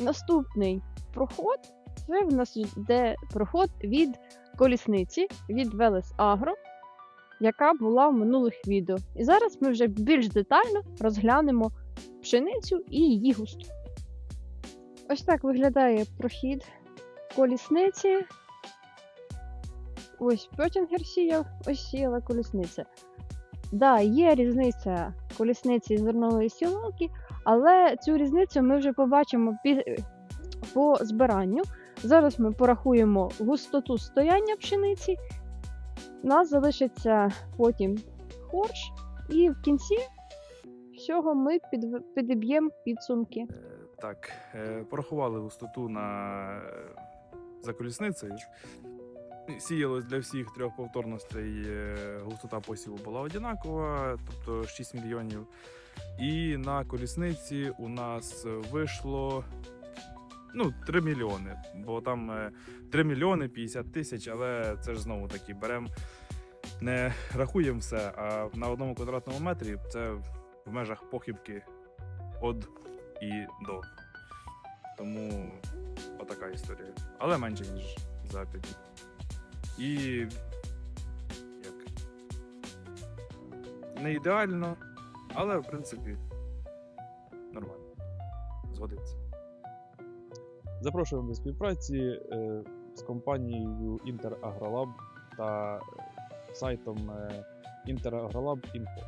Наступний проход це в нас йде проход від колісниці, від Велес Агро, яка була в минулих відео. І зараз ми вже більш детально розглянемо пшеницю і її густу. Ось так виглядає прохід колісниці. Ось Пьотінгер сіяв, ось сіяла колісниця. Да, є різниця колісниці і зернової сілки, але цю різницю ми вже побачимо по збиранню. Зараз ми порахуємо густоту стояння пшениці. Нас залишиться потім хорш, і в кінці всього ми підіб'ємо підсумки. Е, Так, е, порахували густоту на е, за колісницею. Сіялось для всіх трьох повторностей. е, Густота посіву була одинакова, тобто 6 мільйонів. І на колісниці у нас вийшло ну, 3 мільйони. Бо там е, 3 мільйони 50 тисяч, але це ж знову таки беремо, не рахуємо все, а на одному квадратному метрі це в межах похибки од і до. Тому отака історія. Але менше, ніж за 5 днів. І як? Не ідеально, але в принципі нормально. Згодиться. Запрошуємо до співпраці е, з компанією Інтерагролаб та е, сайтом е, Інтерагролаб Інфо.